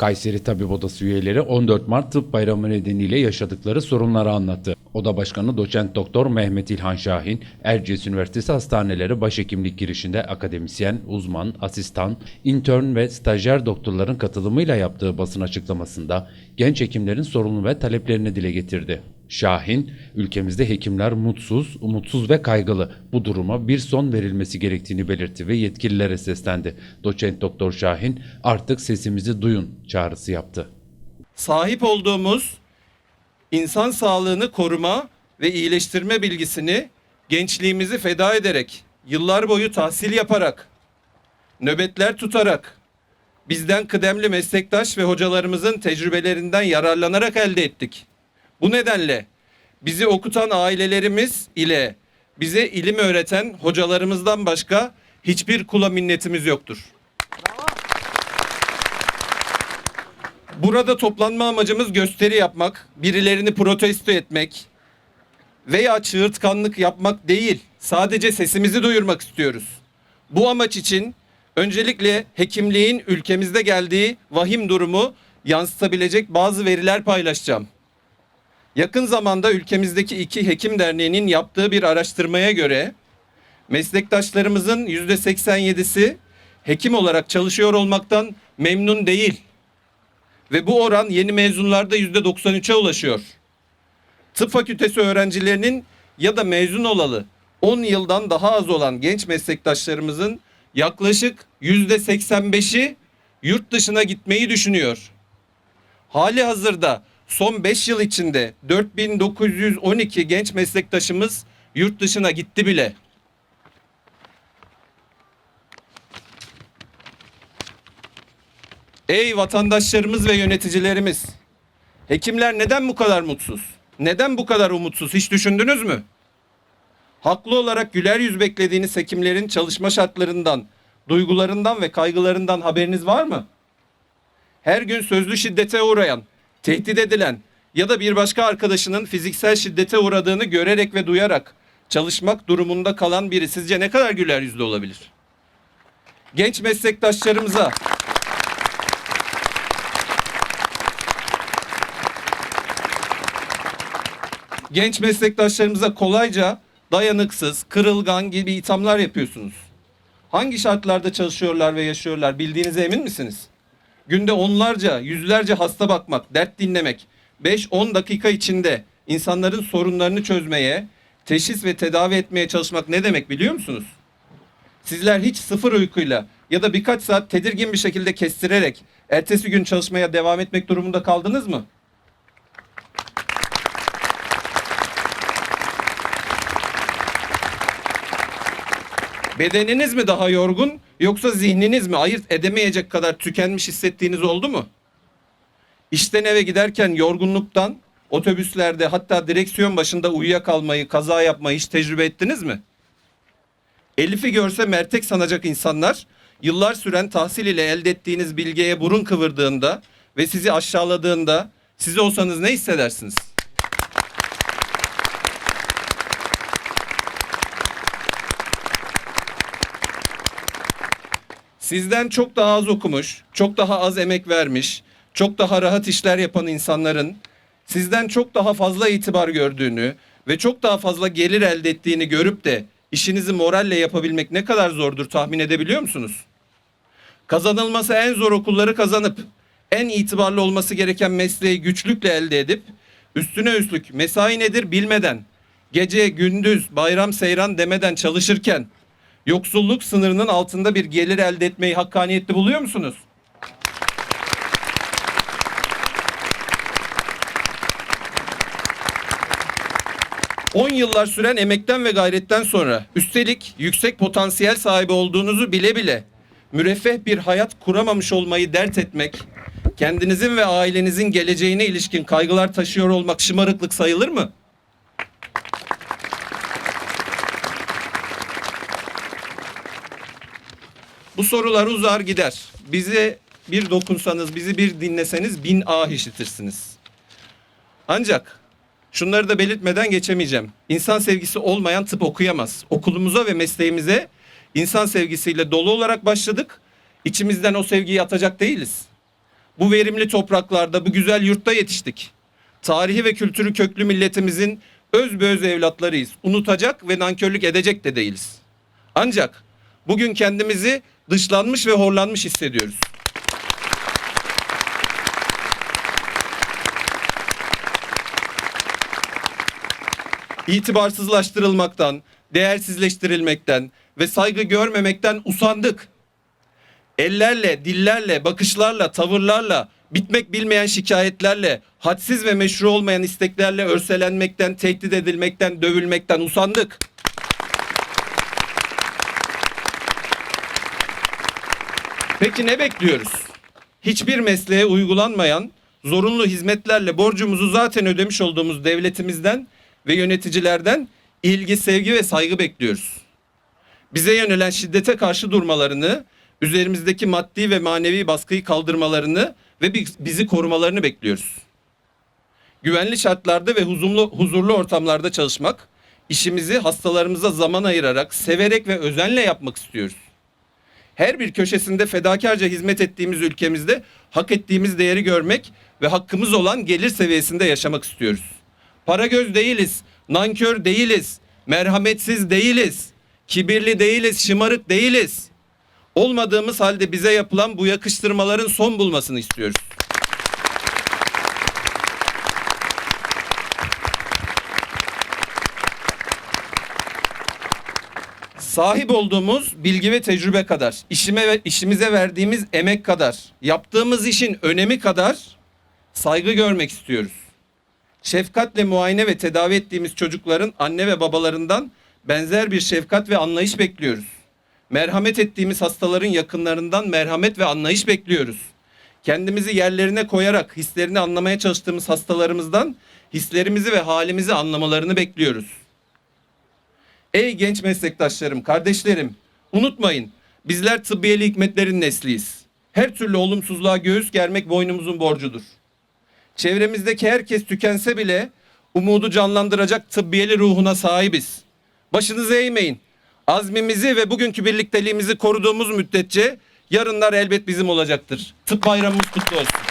Kayseri Tabip Odası üyeleri 14 Mart Tıp Bayramı nedeniyle yaşadıkları sorunları anlattı. Oda Başkanı Doçent Doktor Mehmet İlhan Şahin, Erciyes Üniversitesi Hastaneleri Başhekimlik girişinde akademisyen, uzman, asistan, intern ve stajyer doktorların katılımıyla yaptığı basın açıklamasında genç hekimlerin sorunu ve taleplerini dile getirdi. Şahin, ülkemizde hekimler mutsuz, umutsuz ve kaygılı. Bu duruma bir son verilmesi gerektiğini belirtti ve yetkililere seslendi. Doçent Doktor Şahin, artık sesimizi duyun çağrısı yaptı. sahip olduğumuz insan sağlığını koruma ve iyileştirme bilgisini gençliğimizi feda ederek, yıllar boyu tahsil yaparak, nöbetler tutarak, bizden kıdemli meslektaş ve hocalarımızın tecrübelerinden yararlanarak elde ettik. Bu nedenle bizi okutan ailelerimiz ile bize ilim öğreten hocalarımızdan başka hiçbir kula minnetimiz yoktur. Burada toplanma amacımız gösteri yapmak, birilerini protesto etmek veya çığırtkanlık yapmak değil. Sadece sesimizi duyurmak istiyoruz. Bu amaç için öncelikle hekimliğin ülkemizde geldiği vahim durumu yansıtabilecek bazı veriler paylaşacağım. Yakın zamanda ülkemizdeki iki hekim derneğinin yaptığı bir araştırmaya göre meslektaşlarımızın yüzde 87'si hekim olarak çalışıyor olmaktan memnun değil ve bu oran yeni mezunlarda yüzde 93'e ulaşıyor. Tıp fakültesi öğrencilerinin ya da mezun olalı 10 yıldan daha az olan genç meslektaşlarımızın yaklaşık yüzde 85'i yurt dışına gitmeyi düşünüyor. Hali hazırda son 5 yıl içinde 4912 genç meslektaşımız yurt dışına gitti bile. Ey vatandaşlarımız ve yöneticilerimiz. Hekimler neden bu kadar mutsuz? Neden bu kadar umutsuz? Hiç düşündünüz mü? Haklı olarak güler yüz beklediğiniz hekimlerin çalışma şartlarından, duygularından ve kaygılarından haberiniz var mı? Her gün sözlü şiddete uğrayan, tehdit edilen ya da bir başka arkadaşının fiziksel şiddete uğradığını görerek ve duyarak çalışmak durumunda kalan biri sizce ne kadar güler yüzlü olabilir? Genç meslektaşlarımıza genç meslektaşlarımıza kolayca dayanıksız, kırılgan gibi ithamlar yapıyorsunuz. Hangi şartlarda çalışıyorlar ve yaşıyorlar bildiğinize emin misiniz? Günde onlarca, yüzlerce hasta bakmak, dert dinlemek, 5-10 dakika içinde insanların sorunlarını çözmeye, teşhis ve tedavi etmeye çalışmak ne demek biliyor musunuz? Sizler hiç sıfır uykuyla ya da birkaç saat tedirgin bir şekilde kestirerek ertesi gün çalışmaya devam etmek durumunda kaldınız mı? Bedeniniz mi daha yorgun yoksa zihniniz mi ayırt edemeyecek kadar tükenmiş hissettiğiniz oldu mu? İşten eve giderken yorgunluktan otobüslerde hatta direksiyon başında uyuyakalmayı, kaza yapmayı hiç tecrübe ettiniz mi? Elif'i görse mertek sanacak insanlar yıllar süren tahsil ile elde ettiğiniz bilgiye burun kıvırdığında ve sizi aşağıladığında siz olsanız ne hissedersiniz? Sizden çok daha az okumuş, çok daha az emek vermiş, çok daha rahat işler yapan insanların sizden çok daha fazla itibar gördüğünü ve çok daha fazla gelir elde ettiğini görüp de işinizi moralle yapabilmek ne kadar zordur tahmin edebiliyor musunuz? Kazanılması en zor okulları kazanıp en itibarlı olması gereken mesleği güçlükle elde edip üstüne üstlük mesai nedir bilmeden gece gündüz bayram seyran demeden çalışırken yoksulluk sınırının altında bir gelir elde etmeyi hakkaniyetli buluyor musunuz? On yıllar süren emekten ve gayretten sonra üstelik yüksek potansiyel sahibi olduğunuzu bile bile müreffeh bir hayat kuramamış olmayı dert etmek, kendinizin ve ailenizin geleceğine ilişkin kaygılar taşıyor olmak şımarıklık sayılır mı? Bu sorular uzar gider. Bize bir dokunsanız, bizi bir dinleseniz bin ah işitirsiniz. Ancak şunları da belirtmeden geçemeyeceğim. İnsan sevgisi olmayan tıp okuyamaz. Okulumuza ve mesleğimize insan sevgisiyle dolu olarak başladık. İçimizden o sevgiyi atacak değiliz. Bu verimli topraklarda, bu güzel yurtta yetiştik. Tarihi ve kültürü köklü milletimizin öz öz evlatlarıyız. Unutacak ve nankörlük edecek de değiliz. Ancak bugün kendimizi dışlanmış ve horlanmış hissediyoruz. İtibarsızlaştırılmaktan, değersizleştirilmekten ve saygı görmemekten usandık. Ellerle, dillerle, bakışlarla, tavırlarla, bitmek bilmeyen şikayetlerle, hadsiz ve meşru olmayan isteklerle örselenmekten, tehdit edilmekten, dövülmekten usandık. Peki ne bekliyoruz? Hiçbir mesleğe uygulanmayan zorunlu hizmetlerle borcumuzu zaten ödemiş olduğumuz devletimizden ve yöneticilerden ilgi, sevgi ve saygı bekliyoruz. Bize yönelen şiddete karşı durmalarını, üzerimizdeki maddi ve manevi baskıyı kaldırmalarını ve bi- bizi korumalarını bekliyoruz. Güvenli şartlarda ve huzurlu, huzurlu ortamlarda çalışmak, işimizi hastalarımıza zaman ayırarak, severek ve özenle yapmak istiyoruz her bir köşesinde fedakarca hizmet ettiğimiz ülkemizde hak ettiğimiz değeri görmek ve hakkımız olan gelir seviyesinde yaşamak istiyoruz. Para göz değiliz, nankör değiliz, merhametsiz değiliz, kibirli değiliz, şımarık değiliz. Olmadığımız halde bize yapılan bu yakıştırmaların son bulmasını istiyoruz. Sahip olduğumuz bilgi ve tecrübe kadar, işime ve işimize verdiğimiz emek kadar, yaptığımız işin önemi kadar saygı görmek istiyoruz. Şefkatle muayene ve tedavi ettiğimiz çocukların anne ve babalarından benzer bir şefkat ve anlayış bekliyoruz. Merhamet ettiğimiz hastaların yakınlarından merhamet ve anlayış bekliyoruz. Kendimizi yerlerine koyarak hislerini anlamaya çalıştığımız hastalarımızdan hislerimizi ve halimizi anlamalarını bekliyoruz. Ey genç meslektaşlarım, kardeşlerim, unutmayın bizler tıbbiyeli hikmetlerin nesliyiz. Her türlü olumsuzluğa göğüs germek boynumuzun borcudur. Çevremizdeki herkes tükense bile umudu canlandıracak tıbbiyeli ruhuna sahibiz. Başınızı eğmeyin. Azmimizi ve bugünkü birlikteliğimizi koruduğumuz müddetçe yarınlar elbet bizim olacaktır. Tıp bayramımız kutlu olsun.